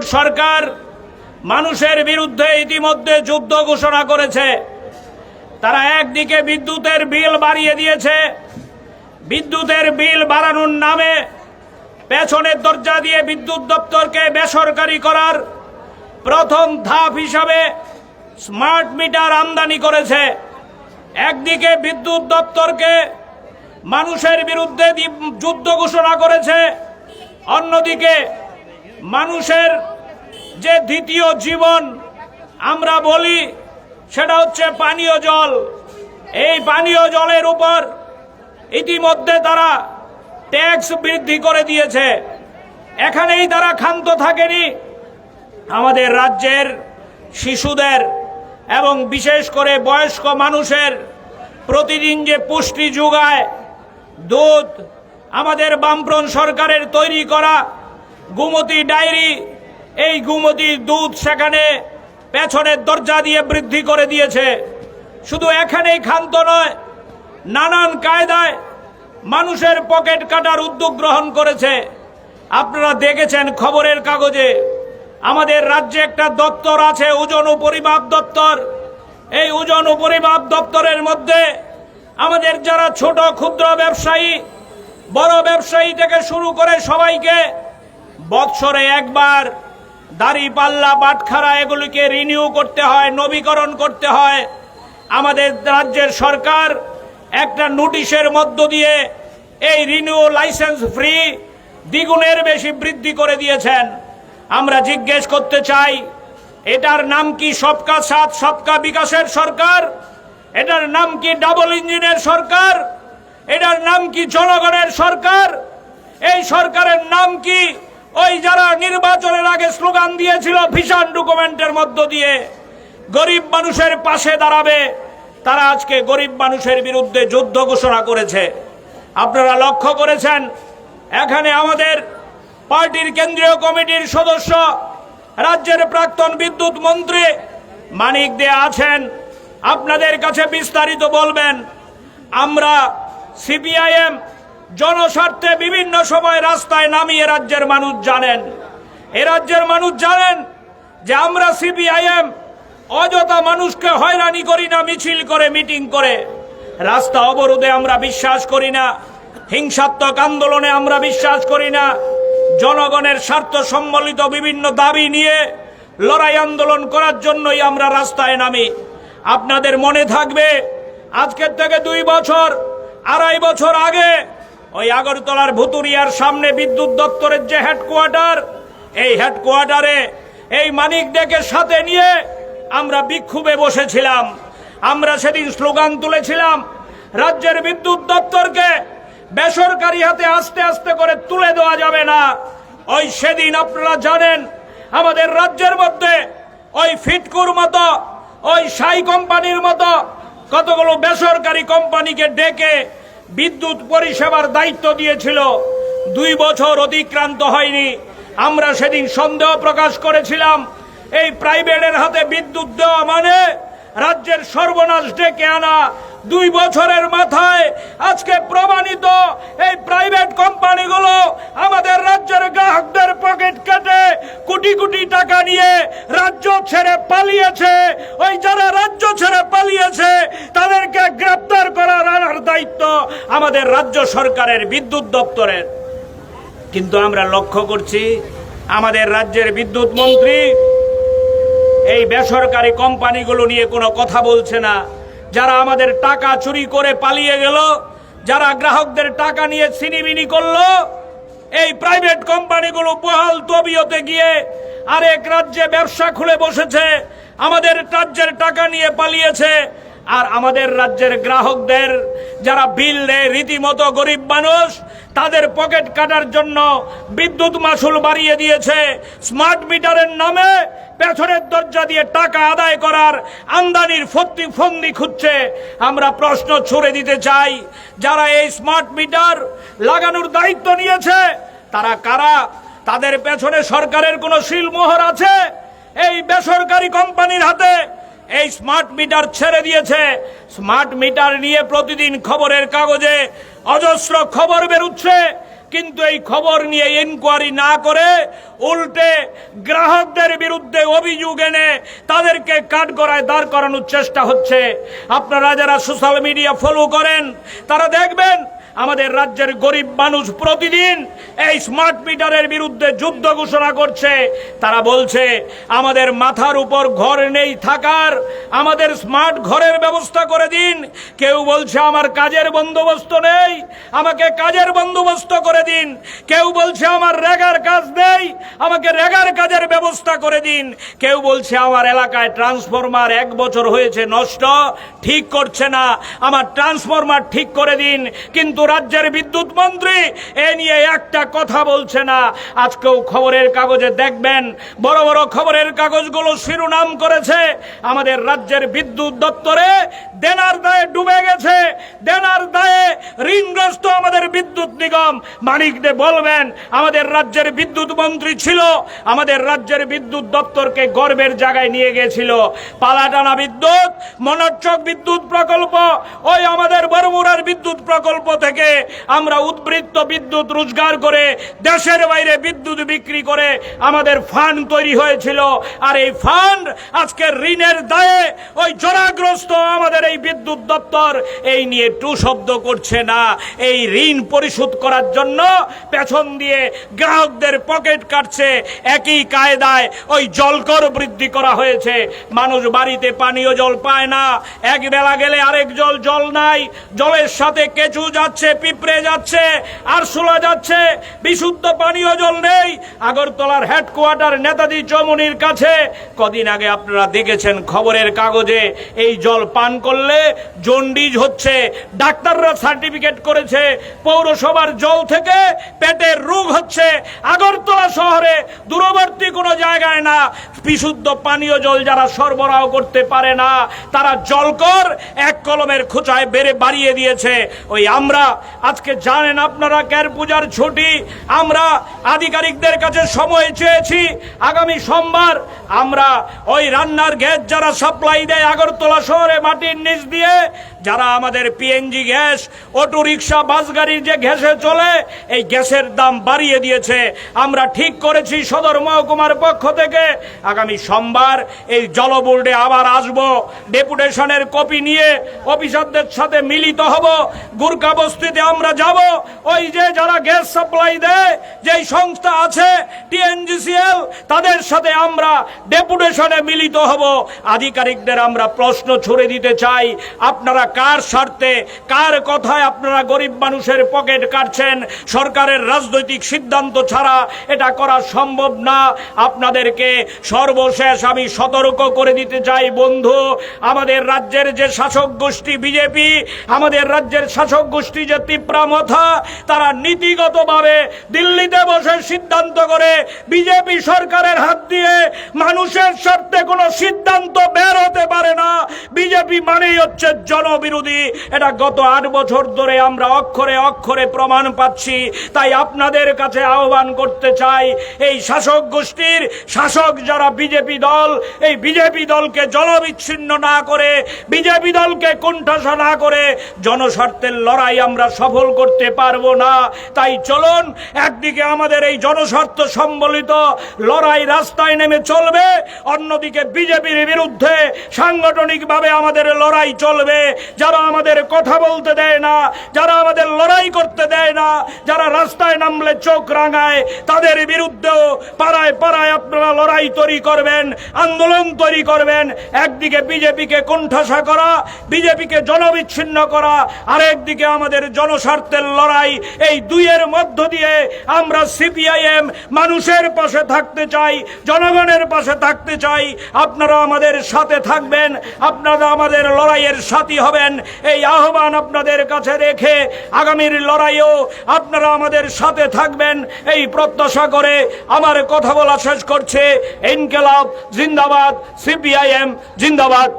জোট সরকার মানুষের বিরুদ্ধে ইতিমধ্যে যুদ্ধ ঘোষণা করেছে। তারা একদিকে বিদ্যুতের বিল বাড়িয়ে দিয়েছে, বিদ্যুতের বিল বাড়ানোর নামে পেছনের দরজা দিয়ে বিদ্যুৎ দপ্তরকে বেসরকারি করার প্রথম ধাপ হিসাবে স্মার্ট মিটার আমদানি করেছে। একদিকে বিদ্যুৎ দপ্তরকে মানুষের বিরুদ্ধে যুদ্ধ ঘোষণা করেছে, অন্যদিকে মানুষের যে দ্বিতীয় জীবন আমরা বলি, সেটা হচ্ছে পানীয় জল। এই পানীয় জলের উপর ইতিমধ্যে তারা ট্যাক্স বৃদ্ধি করে দিয়েছে। এখানেই তারা ক্ষান্ত থাকেনি। আমাদের রাজ্যের শিশুদের এবং বিশেষ করে বয়স্ক মানুষের প্রতিদিন যে পুষ্টি যোগায়, দুধ আমাদের বামফ্রন্ট সরকারের তৈরি করা গুমতি ডায়েরি, এই গুমতি দুধ সেখানে পেছনের দরজা দিয়ে বৃদ্ধি করে দিয়েছে। শুধু এখানেই ক্ষান্ত নয়, নানান কায়দায় মানুষের পকেট কাটার উদ্যোগ গ্রহণ করেছে। আপনারা দেখেছেন খবরের কাগজে, আমাদের রাজ্যে একটা দপ্তর আছে ওজন ও পরিমাপ দপ্তর। এই ওজন ও পরিমাপ দপ্তরের মধ্যে আমাদের যারা ছোট ক্ষুদ্র ব্যবসায়ী, বড় ব্যবসায়ী থেকে শুরু করে সবাইকে বৎসরে একবার দাড়ি, পাল্লা, বাটখারা এগুলিকে রিনিউ করতে হয়, নবীকরণ করতে হয়। আমাদের রাজ্যের সরকার একটা নোটিশের মধ্য দিয়ে এই রিনিউ লাইসেন্স ফ্রি দ্বিগুণের বেশি বৃদ্ধি করে দিয়েছেন। আমরা জিজ্ঞেস করতে চাই, এটার নাম কি সবকা সাথ, সবকা বিকাশের সরকার? এটার নাম কি ডাবল ইঞ্জিনের সরকার? এটার নাম কি জনগণের সরকার? এই সরকারের নাম কি ওই যারা নির্বাচনের আগে স্লোগান দিয়েছিল ভিশন ডকুমেন্টের মধ্য দিয়ে, গরিব মানুষের পাশে দাঁড়াবে, তারা আজকে গরিব মানুষের বিরুদ্ধে যুদ্ধ ঘোষণা করেছে। আপনারা লক্ষ্য করেছেন, এখানে আমাদের পার্টির কেন্দ্রীয় কমিটির সদস্য, রাজ্যের প্রাক্তন বিদ্যুৎ মন্ত্রী মানিক দে আছেন। আপনাদের কাছে বিস্তারিত বলবেন, আমরা সিপিআইএম জনস্বার্থে বিভিন্ন সময় রাস্তায় নামিয়ে রাজ্যের মানুষ জানেন। এ রাজ্যের মানুষ জানেন যে আমরা সিপিআইএম, অযথা মানুষকে হয়রানি করি না, মিছিল করে, মিটিং করে। রাস্তা অবরোধে আমরা বিশ্বাস করি না, হিংসাত্মক আন্দোলনে আমরা বিশ্বাস করি না। জনগণের স্বার্থ সম্বলিত বিভিন্ন দাবি নিয়ে লড়াই আন্দোলন করার জন্যই আমরা রাস্তায় নামি। আপনাদের মনে থাকবে, আজকের থেকে দুই বছর, আড়াই বছর আগে ওই আগরতলার ভুতুরিয়ার সামনে বিদ্যুৎ দপ্তরের যে হেডকোয়ার্টার, এই হেডকোয়ার্টারে এই মানিক ডেকে সাথে নিয়ে আমরা বিক্ষোভে বসেছিলাম। আমরা সেদিন স্লোগান তুলেছিলাম, রাজ্যের বিদ্যুৎ দপ্তরকে বেসরকারি হাতে আস্তে আস্তে করে তুলে দেওয়া যাবে না। ওই সেদিন আপনারা জানেন, আমাদের রাজ্যের মধ্যে ওই ফিটকুর মতো, ওই সাই কোম্পানির মতো কতগুলো বেসরকারি কোম্পানিকে ডেকে বিদ্যুৎ পরিষেবার দায়িত্ব দিয়েছিল। দুই বছর অতিক্রান্ত হয়নি। আমরা সেদিন সন্দেহ প্রকাশ করেছিলাম, এই প্রাইভেটের হাতে বিদ্যুৎ দেওয়া মানে রাজ্যের সর্বনাশ ডেকে আনা দুই বছরের মাথায় আজকে প্রমাণিত এই প্রাইভেট কোম্পানিগুলো আমাদের রাজ্যের গ্রাহকদের পকেট কেটে কোটি কোটি টাকা নিয়ে রাজ্য ছেড়ে পালিয়েছে। ওই যারা রাজ্য ছেড়ে পালিয়েছে, তাদেরকে গ্রেপ্তার করার আনার দায়িত্ব আমাদের রাজ্য সরকারের বিদ্যুৎ দপ্তরের। কিন্তু আমরা লক্ষ্য করছি, আমাদের রাজ্যের বিদ্যুৎ মন্ত্রী এই বেসরকারি কোম্পানিগুলো নিয়ে কোনো কথা বলছে না। যারা আমাদের টাকা চুরি করে পালিয়ে গেল, যারা গ্রাহকদের টাকা নিয়ে সিনিমিনি করল, এই প্রাইভেট কোম্পানিগুলো বহাল তবিয়তে গিয়ে আরেক রাজ্যে ব্যবসা খুলে বসেছে, আমাদের রাজ্যের টাকা নিয়ে পালিয়েছে, আর আমাদের রাজ্যের গ্রাহকদের যারা বিল দেয় রীতিমতো গরিব মানুষ তাদের পকেট কাটার জন্য বিদ্যুৎ মাসুল বাড়িয়ে দিয়েছে। স্মার্ট মিটারের নামে পেছনের দরজা দিয়ে টাকা আদায় করার আমদানির ফন্দি ফন্দি খুঁজছে। আমরা প্রশ্ন ছুড়ে দিতে চাই, যারা এই স্মার্ট মিটার লাগানোর দায়িত্ব নিয়েছে, তারা কারা? তাদের পেছনে সরকারের কোনো শিলমোহর আছে? এই বেসরকারি কোম্পানির হাতে এই স্মার্ট মিটার ছেড়ে দিয়েছে। স্মার্ট মিটার নিয়ে প্রতিদিন খবরের কাগজে অজস্র খবর বেরুচ্ছে। কিন্তু এই খবর নিয়ে ইনকোয়ারি না করে উল্টে গ্রাহকদের বিরুদ্ধে অভিযোগ এনে তাদেরকে কাঠগড়ায় দাঁড় করানোর চেষ্টা হচ্ছে। আপনারা যারা সোশ্যাল মিডিয়া ফলো করেন, তারা দেখবেন আমাদের রাজ্যের গরিব মানুষ প্রতিদিন এই স্মার্ট মিটারের বিরুদ্ধে যুদ্ধ ঘোষণা করছে। তারা বলছে, আমাদের মাথার উপর ঘর নেই থাকার, আমাদের স্মার্ট ঘরের ব্যবস্থা করে দিন। কেউ বলছে, আমার কাজের বন্দোবস্ত নেই, আমাকে কাজের বন্দোবস্ত করে দিন। কেউ বলছে, আমার রেগার কাজ নেই, আমাকে রেগার কাজের ব্যবস্থা করে দিন। কেউ বলছে, আমার এলাকায় ট্রান্সফরমার এক বছর হয়েছে নষ্ট, ঠিক করছে না, আমার ট্রান্সফরমার ঠিক করে দিন। কিন্তু রাজ্যের বিদ্যুৎ মন্ত্রী, এ নিয়ে একটা কথা বলছে না। আজকেও খবরের কাগজে দেখবেন, বড় বড় খবরের কাগজগুলো শিরোনাম করেছে। আমাদের রাজ্যের বিদ্যুৎ দপ্তরে দেনার দায়ে ডুবে গেছে। দেনার দায়ে ঋণগ্রস্ত আমাদের বিদ্যুৎ নিগম। মানিকদে বলবেন, আমাদের রাজ্যের বিদ্যুৎ মন্ত্রী ছিল, আমাদের রাজ্যের বিদ্যুৎ দপ্তরকে গর্বের জায়গায় নিয়ে গেছিল। পালাটানা বিদ্যুৎ মনোচ্চক বিদ্যুৎ প্রকল্প, ওই আমাদের বরমুরার বিদ্যুৎ প্রকল্প থেকে আমরা উদ্বৃত্ত বিদ্যুৎ রোজগার করে, দেশের বাইরে বিদ্যুৎ বিক্রি করে আমাদের ফান্ড তৈরি হয়েছিল। আর এই ফান্ড আজকে ঋণের দায়ে ওই জরাগ্রস্ত আমাদের এই বিদ্যুৎ দপ্তর এই নিয়ে টু শব্দ করছে না। এই ঋণ পরিশোধ করার জন্য পেছন দিয়ে গ্রাহকদের পকেট কাটছে। একই কায়দায় ওই জলকর বৃদ্ধি করা হয়েছে। মানুষ বাড়িতে পানীয় জল পায় না। এক বেলা গেলে আরেক জল জল নাই। জলের সাথে কেঁচু যাচ্ছে, পিঁপড়ে যাচ্ছে আর আরশোলা যাচ্ছে। বিশুদ্ধ পানীয় জল নেই। আগরতলার হেডকোয়ার্টার নেতাজি চৌমুনির কাছে কদিন আগে আপনারা দেখেছেন খবরের কাগজে এই জল পান করলে জন্ডিজ হচ্ছে। ডাক্তাররা সার্টিফিকেট করেছে, পৌরসভার জল থেকে পেটের রোগ হচ্ছে। আগরতলা শহরে দূরবর্তী কোনো জায়গায় না বিশুদ্ধ পানীয় জল যারা সরবরাহ করতে পারে না, তারা জলকর এক কলমের খোঁচায় বেড়ে বাড়িয়ে দিয়েছে। ওই আমরা, আজকে জানেন আপনারা ক্যার পূজার ছুটি, আমরা আধিকারিকদের কাছে সময় চেয়েছি, আগামী সোমবার আমরা ওই রান্নার গ্যাস যারা সাপ্লাই দেয় আগরতলা শহরে মাটির নিচ দিয়ে যারা আমাদের PNG gas auto rickshaw bus গাড়ির যে গ্যাসে চলে, এই গ্যাসের দাম বাড়িয়ে দিয়েছে। আমরা ঠিক করেছি সদর মহকুমার পক্ষ থেকে। আগামী সোমবার এই জল বোর্ডে আবার আসব। ডেপুটেশনের কপি নিয়ে অফিসারদের সাথে মিলিত হব। গুরকা বস্তিতে আমরা যাব। ওই যে যারা গ্যাস সাপ্লাই দেয়, যেই সংস্থা আছে টিএনজিসিএল তাদের সাথে আমরা ডেপুটেশনে মিলিত হব। আধিকারিকদের আমরা প্রশ্ন ছুড়ে দিতে চাই। আপনারা কার স্বার্থে, কার কথায় আপনারা গরিব মানুষের পকেট কাটছেন? সরকারের রাজনৈতিক সিদ্ধান্ত ছাড়া এটা করা সম্ভব না। আপনাদেরকে সর্বশেষ আমি সতর্ক করে দিতে চাই, বন্ধু। আমাদের রাজ্যের যে শাসক গোষ্ঠী বিজেপি, আমাদের রাজ্যের শাসক গোষ্ঠী যে তিপ্রামথা, তারা নীতিগতভাবে দিল্লিতে বসে সিদ্ধান্ত করে বিজেপি সরকারের হাত দিয়ে মানুষের স্বার্থে কোনো সিদ্ধান্ত বের হতে পারে না। বিজেপি মানেই হচ্ছে জনবিরোধী এটা গত আট বছর ধরে আমরা অক্ষরে অক্ষরে প্রমাণ পাচ্ছি। তাই আপনাদের কাছে আহ্বান করতে চাই, এই শাসক গোষ্ঠীর শাসক যারা বিজেপি দল, এই বিজেপি দলকে জলবিচ্ছিন্ন না করে, বিজেপি দলকে কোণঠাসা না করে, জনস্বার্থের লড়াই আমরা সফল করতে পারব না। তাই চলুন, একদিকে আমাদের এই জনস্বার্থ সম্বলিত লড়াই রাস্তায় নেমে চলবে, অন্যদিকে বিজেপির বিরুদ্ধে সাংগঠনিকভাবে আমাদের লড়াই চলবে। যারা আমাদের কথা বলতে দেয় না, যারা আমাদের লড়াই করতে দেয় না, যারা রাস্তায় নামলে চোখ রাঙায়, তাদের বিরুদ্ধেও পাড়ায় পাড়ায় আপনারা লড়াই তৈরি করবেন, আন্দোলন তৈরি করবেন। একদিকে বিজেপিকে কোণঠাসা করা, বিজেপিকে জনবিচ্ছিন্ন করা, আরেকদিকে আমাদের জনস্বার্থের লড়াই। এই দুইয়ের মধ্য দিয়ে আমরা সিপিআইএম মানুষের পাশে থাকতে চাই, জনগণের পাশে থাকতে চাই। আপনারা আমাদের সাথে থাকবেন, আপনারা আমাদের লড়াইয়ের সাথী হবেন এই আহ্বান আপনাদের কাছে রেখে আগামীর লড়াইও আপনারা আমাদের সাথে থাকবেন। এই প্রত্যাশা করে আমার কথা বলা শেষ করছে। ইনকেলাব, জিন্দাবাদ, সিপিআইএম, জিন্দাবাদ।